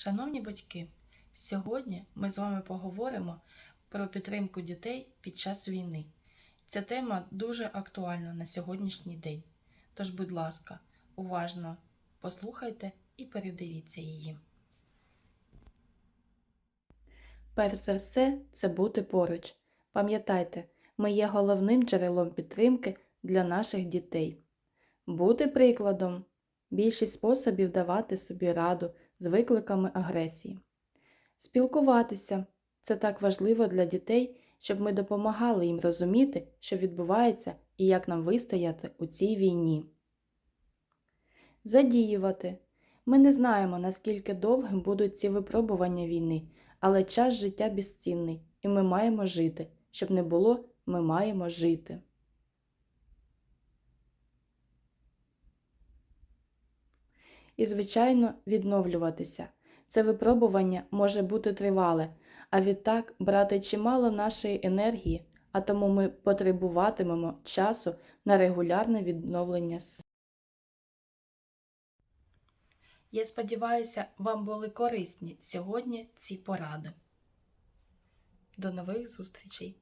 Шановні батьки, сьогодні ми з вами поговоримо про підтримку дітей під час війни. Ця тема дуже актуальна на сьогоднішній день. Тож, будь ласка, уважно послухайте і передивіться її. Перш за все, це бути поруч. Пам'ятайте, ми є головним джерелом підтримки для наших дітей. Бути прикладом більшість способів давати собі раду з викликами агресії. Спілкуватися це так важливо для дітей, щоб ми допомагали їм розуміти, що відбувається і як нам вистояти у цій війні. Задіювати. Ми не знаємо, наскільки довгим будуть ці випробування війни, але час життя безцінний, і ми маємо жити. Щоб не було, ми маємо жити. І, звичайно, відновлюватися. Це випробування може бути тривале, а відтак брати чимало нашої енергії, а тому ми потребуватимемо часу на регулярне відновлення сил. Я сподіваюся, вам були корисні сьогодні ці поради. До нових зустрічей!